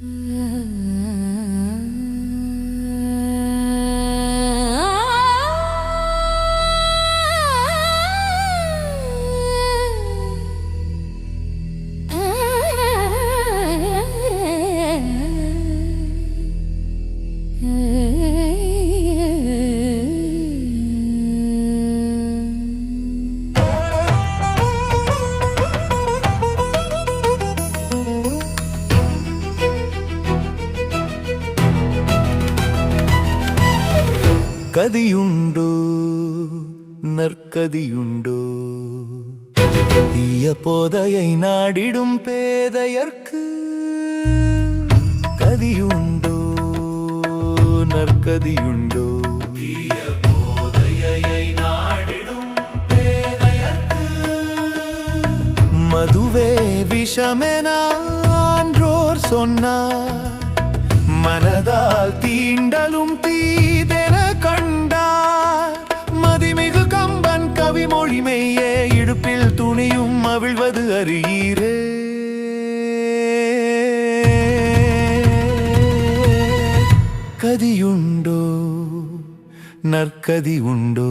Mm-hmm. కదియుండు நற்கதியுண்டோ. தீய போதையை நாடிடும் பேதையர்க்கு கதியுண்டோ நற்கதியுண்டோ. மதுவே விஷமெனான்றோர் சொன்னார். மனதால் தீண்டலும் தீதே அறியீரே. கதியுண்டோ நற்கதி உண்டோ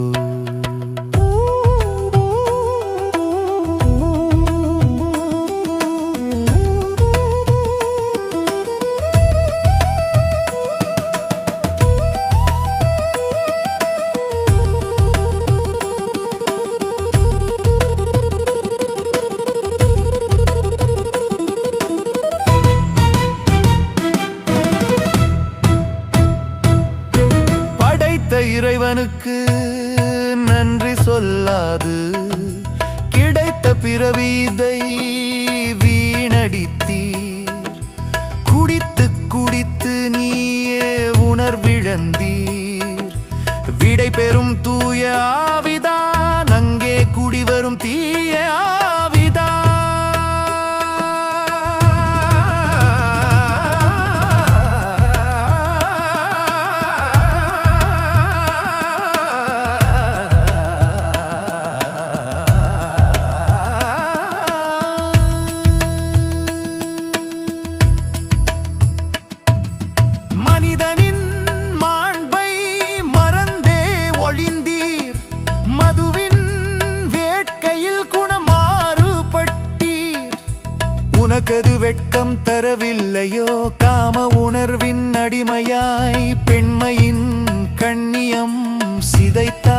இறைவனுக்கு நன்றி சொல்லாது. கிடைத்த பிறவிதை வீணடித்தீர். குடித்து குடித்து நீயே உணர்விழந்தீர். விடை பெறும் தூய ஆவிதான் அங்கே குடிவரும் தீ கது வெட்கம் தரவில்லையோ? காம உணர்வின் அடிமையாய் பெண்மையின் கண்ணியம் சிதைத்தா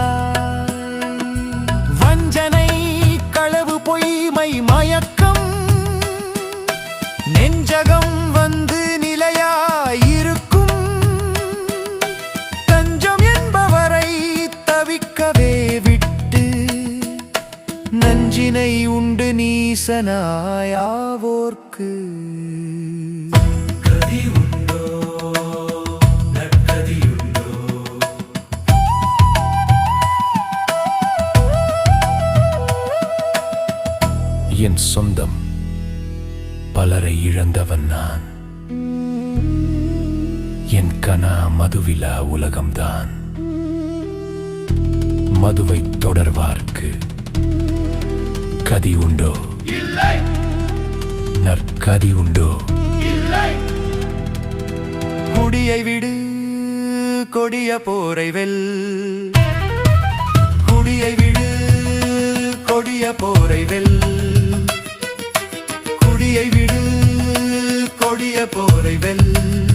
வஞ்சனை களவு பொய்மை மயக்கம் நஞ்சினை உண்டு நீசனாயாவோர்க்கு. என் சொந்தம் பலரை இழந்தவன் நான். என் கனா மதுவிலா உலகம்தான். மதுவை தொடர்வார்க்கு. நற்கதி உண்டோ? நற்கதி உண்டோ? குடியை விடு கொடிய போரை வெல். குடியை விடு கொடிய போரை வெல். குடியை விடு கொடிய போரை வெல்.